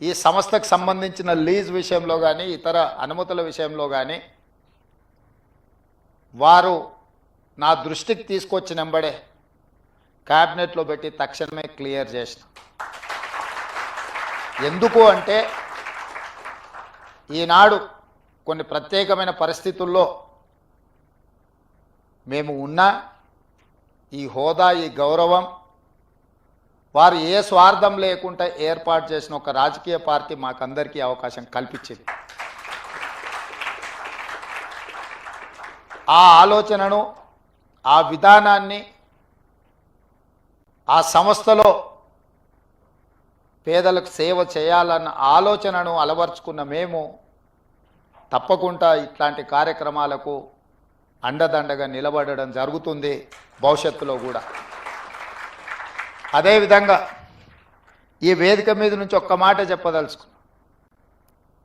ఈ సంస్థకు సంబంధించిన లీజ్ విషయంలో కానీ ఇతర అనుమతుల విషయంలో కానీ వారు నా దృష్టికి తీసుకొచ్చిన వెంబడే క్యాబినెట్లో పెట్టి తక్షణమే క్లియర్ చేసిన. ఎందుకు అంటే ఈనాడు కొన్ని ప్రత్యేకమైన పరిస్థితుల్లో మేము ఉన్న ఈ హోదా ఈ గౌరవం వారు ఏ స్వార్థం లేకుండా ఏర్పాటు చేసిన ఒక రాజకీయ పార్టీ మాకందరికీ అవకాశం కల్పించింది. ఆ ఆలోచనను ఆ విధానాన్ని ఆ సంస్థలో పేదలకు సేవ చేయాలన్న ఆలోచనను అలవర్చుకున్న మేము తప్పకుండా ఇట్లాంటి కార్యక్రమాలకు అండదండగా నిలబడడం జరుగుతుంది భవిష్యత్తులో కూడా. అదేవిధంగా ఈ వేదిక మీద నుంచి ఒక్క మాట చెప్పదలుచుకున్నాం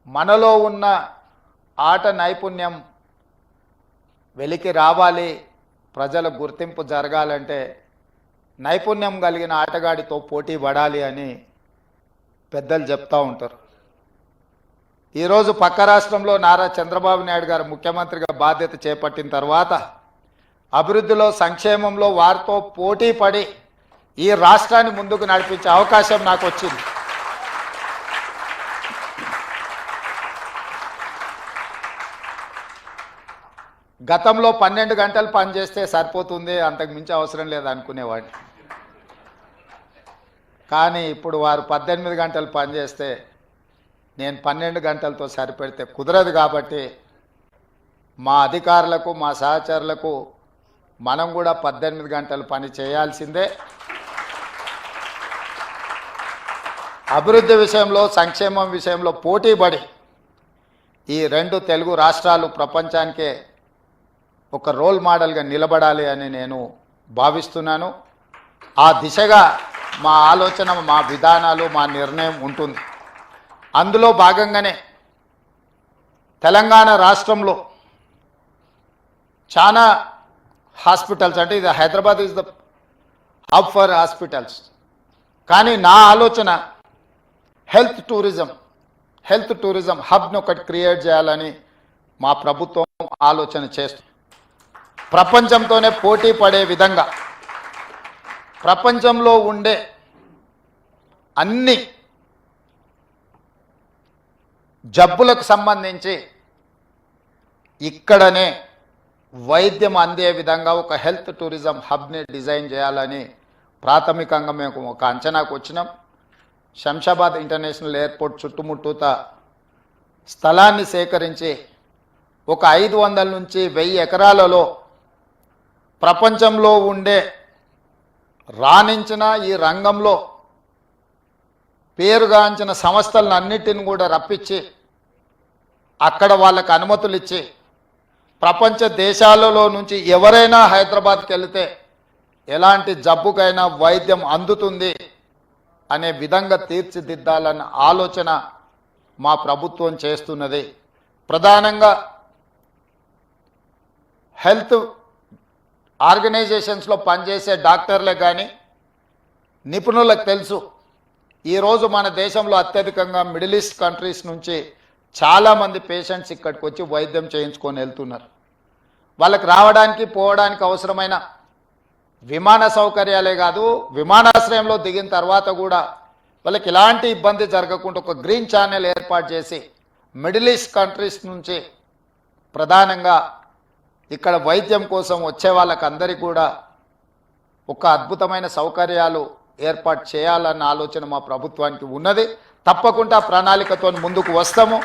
మనలో ఉన్న ఆట నైపుణ్యం వెలికి రావాలి ప్రజల గుర్తింపు జరగాలంటే నైపుణ్యం కలిగిన ఆటగాడితో పోటీ పడాలి అని పెద్దలు చెప్తూ ఉంటారు. ఈరోజు పక్క రాష్ట్రంలో నారా చంద్రబాబు నాయుడు గారు ముఖ్యమంత్రిగా బాధ్యత చేపట్టిన తర్వాత అభివృద్ధిలో సంక్షేమంలో వారితో పోటీ పడి ఈ రాష్ట్రాన్ని ముందుకు నడిపించే అవకాశం నాకు వచ్చింది. గతంలో పన్నెండు గంటలు పనిచేస్తే సరిపోతుంది అంతకు మించి అవసరం లేదు అనుకునేవాడిని. కానీ ఇప్పుడు వారు పద్దెనిమిది గంటలు పనిచేస్తే నేను పన్నెండు గంటలతో సరిపెడితే కుదరదు కాబట్టి మా అధికారులకు మా సహచరులకు మనం కూడా పద్దెనిమిది గంటలు పని చేయాల్సిందే. అభివృద్ధి విషయంలో సంక్షేమం విషయంలో పోటీపడి ఈ రెండు తెలుగు రాష్ట్రాలు ప్రపంచానికే ఒక రోల్ మోడల్గా నిలబడాలి అని నేను భావిస్తున్నాను. ఆ దిశగా మా ఆలోచన మా విధానాలు మా నిర్ణయం ఉంటుంది. అందులో భాగంగానే తెలంగాణ రాష్ట్రంలో చాలా హాస్పిటల్స్ అంటే ఇది Hyderabad is the hub for hospitals. కానీ నా ఆలోచన హెల్త్ టూరిజం. హెల్త్ టూరిజం హబ్ను ఒకటి క్రియేట్ చేయాలని మా ప్రభుత్వం ఆలోచన చేస్తుంది ప్రపంచంతోనే పోటీ పడే విధంగా ప్రపంచంలో ఉండే అన్ని జబ్బులకు సంబంధించి ఇక్కడనే వైద్యం అందే విధంగా ఒక హెల్త్ టూరిజం హబ్ని డిజైన్ చేయాలని ప్రాథమికంగా మేము ఒక అంచనాకు వచ్చినాం. శంషాబాద్ ఇంటర్నేషనల్ ఎయిర్పోర్ట్ చుట్టుముట్టూత స్థలాన్ని సేకరించి ఒక ఐదు వందల నుంచి వెయ్యి ఎకరాలలో ప్రపంచంలో ఉండే రాణించిన ఈ రంగంలో పేరుగాంచిన సంస్థలను అన్నిటిని కూడా రప్పించి అక్కడ వాళ్ళకు అనుమతులు ఇచ్చి ప్రపంచ దేశాలలో నుంచి ఎవరైనా హైదరాబాద్కి వెళితే ఎలాంటి జబ్బుకైనా వైద్యం అందుతుంది. అనే విధంగా తీర్చిదిద్దాలన్న ఆలోచన మా ప్రభుత్వం చేస్తున్నది. ప్రధానంగా హెల్త్ ఆర్గనైజేషన్స్లో పనిచేసే డాక్టర్లే కానీ నిపుణులకు తెలుసు ఈరోజు మన దేశంలో అత్యధికంగా మిడిల్ ఈస్ట్ కంట్రీస్ నుంచి చాలామంది పేషెంట్స్ ఇక్కడికి వచ్చి వైద్యం చేయించుకొని వెళ్తున్నారు. వాళ్ళకి రావడానికి పోవడానికి అవసరమైన విమాన సౌకర్యాలే కాదు విమానాశ్రయంలో దిగిన తర్వాత కూడా వాళ్ళకి ఎలాంటి ఇబ్బంది జరగకుండా ఒక గ్రీన్ ఛానల్ ఏర్పాటు చేసి మిడిల్ ఈస్ట్ కంట్రీస్ నుంచి ప్రధానంగా ఇక్కడ వైద్యం కోసం వచ్చే వాళ్ళకందరికీ కూడా ఒక అద్భుతమైన సౌకర్యాలు ఏర్పాటు చేయాలన్న ఆలోచన మా ప్రభుత్వానికి ఉన్నది. తప్పకుండా ప్రణాళికతో ముందుకు వస్తాము.